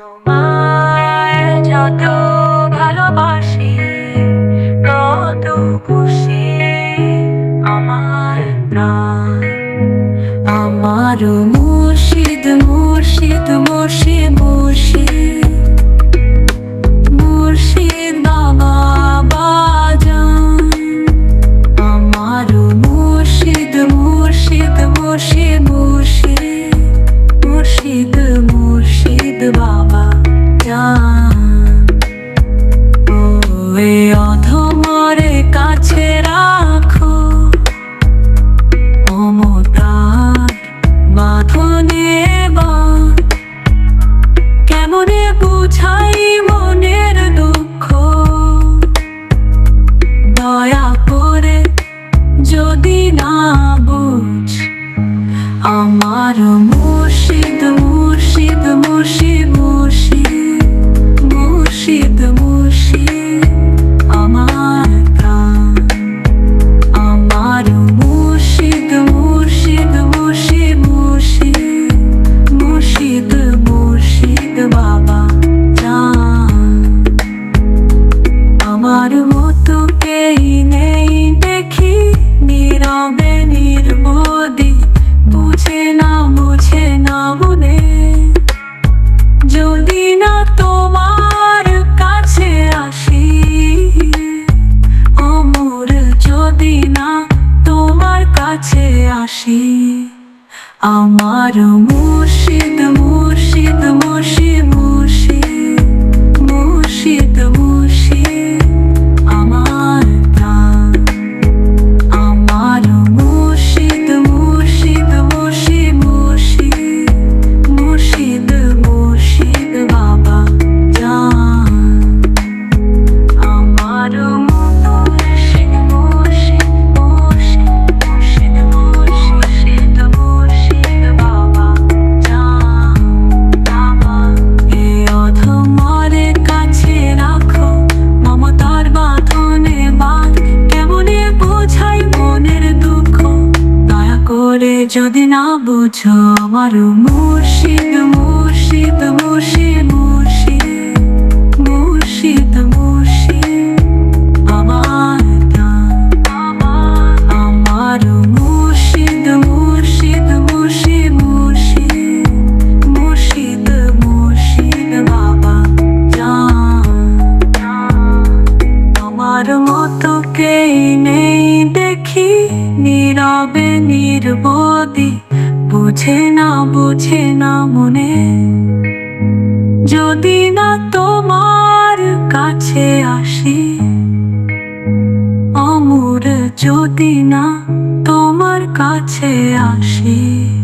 তোমায় যত ভালোবাসি, তত খুশি আমার মুর্শিদ মুর্শিদ মুর্শিদ মুর্শিদ মুর্শিদ বাবা বাজান। আমার মুর্শিদ মুর্শিদ মুর্শিদ কেমনে বুঝাই মনের দুঃখ? দয়া করে যদি না বুঝ আমার মুর্শিদ মুর্শিদ মুর্শিদ কাছে আসি আমার মুর্শিদ যদি না বুঝো আমার মুর্শিদ মুর্শিদ মুর্শিদ মুর্শিদ মুর্শিদ মুর্শিদ আমার আমার মুর্শিদ মুর্শিদ মুর্শিদ মুর্শিদ মুর্শিদ মুর্শিদ বাবা জান তোমার মতো দেখি নীরবে নির্বোধি বুঝে না বুঝে না মনে। যদি না তোমার কাছে আসি, অমর যদি না তোমার কাছে আসি।